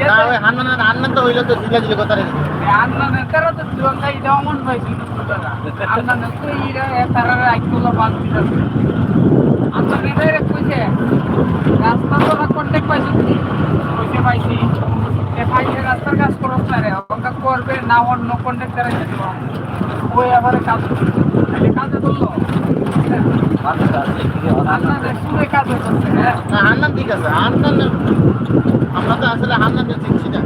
না, ওই হান্নান হান্নান তো হইল তো জিলা জিলা কথা রেখে আন্নানের তারা তো জীবনটা এটা অমন পাইছিল আন্নানের তো ইরা তারা আইকুলো বাদ দিতেছে আন্নানের ডাইরেক্ট কইছে, রাস্তা তো না কন্ট্যাক্ট পাইছো তুমি কইছে পাইছি এ পাইছে রাস্তার কাজ করছ না রে করবে অন্য কন্ট্যাক্টারে যেতে ওই আবার কাজ করছে হান্নান ঠিক আছে হান্নান আমরা তো আসলে হান্নানকে চিনছি না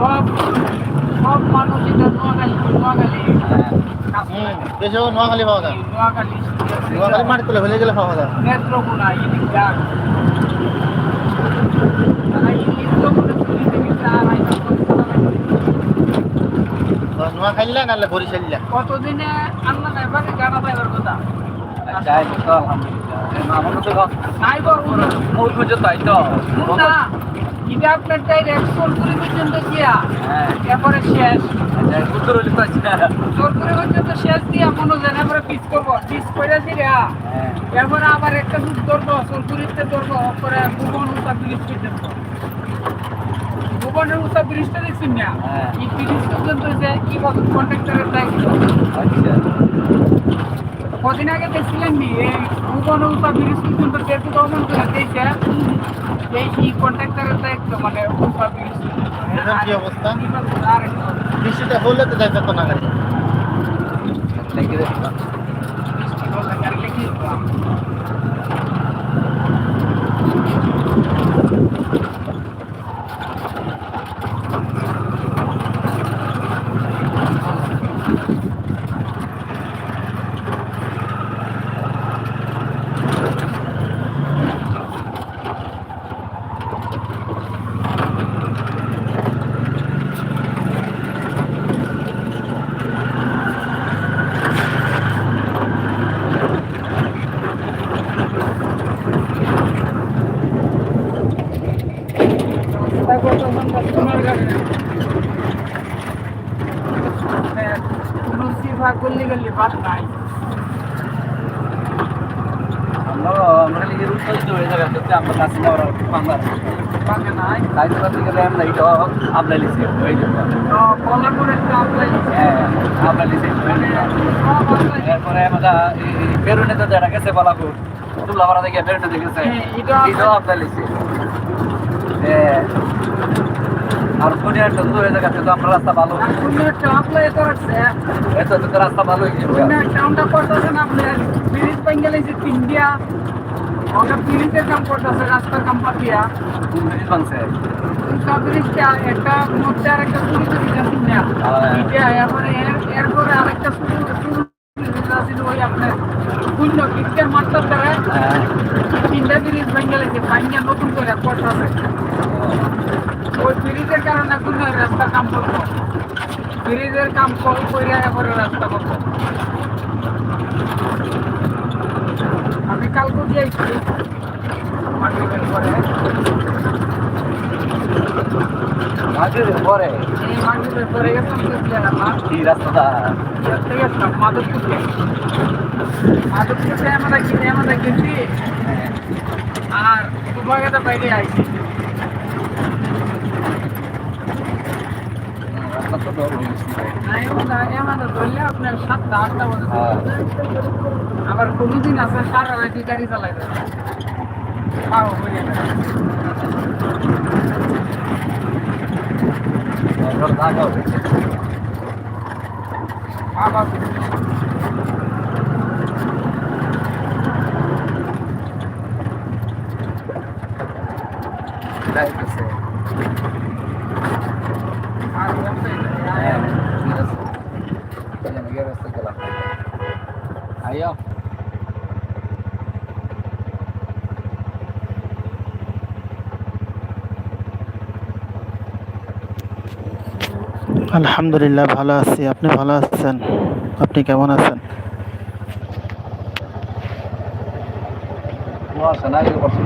সব সব মানুষ এটা নোয়াখালী নোয়াখালী কাজ করে। হুম দেশে নোয়াখালী পাওয়া যায়? নোয়াখালী। মাটি তুলে ফেলে গেলে পাওয়া যায়। নোয়াখালীলা নাহলে বরিশালীলা কতদিনে আল্লাহ গানা পাইবার কথা? আমার আপনার হ্যাঁ এরপরে শেষ উত্তর সোলপুরি পর্যন্ত শেষ দিয়া মনে হয় এরপরে পিস করব পিস করে দিরা হ্যাঁ এরপরে আবার একটা দুধ ধরবো সোলপুরিতে ধরবো পরে ভুবন উষা ব্রিজ পর্যন্ত ভুবনের উষা ব্রিজটা দেখছেন না। এই ব্রিজ পর্যন্ত যে কি বছর কন্ট্রাক্টরের দায়িত্ব আচ্ছা কদিন আগে দেখছিলেন নি এই ভুবন উপা ব্রিজ পর্যন্ত দেড় গভর্নমেন্ট করে দিয়েছে এই কি কন্ট্রাক্টরের দায়িত্ব মানে উপা ব্রিজ কি অবস্থা? বৃষ্টিটা হলে তো যাইতে তো না গাড়ি। দেখি দেখো গল্লি গল্লি বাদ নাই আমরা আমরা লিগে উত্তর তো হয়ে যাবে তো আমরা কাছে না ওরা বাংলা বাগে নাই তাই তো থেকে দেন না এটা আপলাই লিখে হয়ে যাবে তো কলা করে একটা apply হ্যাঁ আপলাই লিখে মানে সব apply এরপরে আমরা বেরুনে তো দেখা গেছে বলাপুর তুলা দেখে বেরুনে দেখেছে। হ্যাঁ, এটাও এটাও আপলাই লিখে হ্যাঁ। আর কোনে একটা দূর হয়ে যাচ্ছে তো আমরা রাস্তা ভালো আর কোনো একটা apply তো রাখছে, এত তো রাস্তা ভালো হয়ে একটা আমরা করতেছেন আপনার ব্রিজ বেঙ্গলে যে ইন্ডিয়া ওটা ব্রিজের কাম করতেছে রাস্তার কাম পাতিয়া। ব্রিজ বাংছে উষা ব্রিজটা একটা মধ্যে আর একটা শুরু করে দিয়েছেন না। এটা এরপরে এর- এরপরে আরেকটা শুরু শুরু ছিল ওই আপনার শূন্য কিকের মাত্রার দ্বারা। তিনটা ব্রিজ বেঙ্গলে যে পাইয়া নতুন করে করতেছে। ব্রিজের কারণে কোনো রাস্তা কাম করব ব্রিজের কাম করে এবারে রাস্তা করব আমি কালকে গিয়েছি। মাগরিবের পরে মাঝে পরে এই মাগরিবের পরে গেলাম কি রাস্তাটা? দেখতে গেছিলাম মাধবপুরকে মাধবপুরকে আমরা কিনে আমরা গেছি আর দুবাগেতে বাইরে আইছি রাস্তা তো ডর হয়ে গেছে আমাদের ধরলে আপনার সাতটা আটটা বাজে হ্যাঁ। আবার কোনোদিন আছে সারা রাতি গাড়ি চালাই আবার যাইতেছে আর বলতে হ্যাঁ ঠিক আছে এই যে মেঘের রাস্তা গেলাম আইয়া আলহামদুলিল্লাহ ভালো আছি আপনি ভালো আছেন আপনি কেমন আছেন কুয়াশা না এই বছর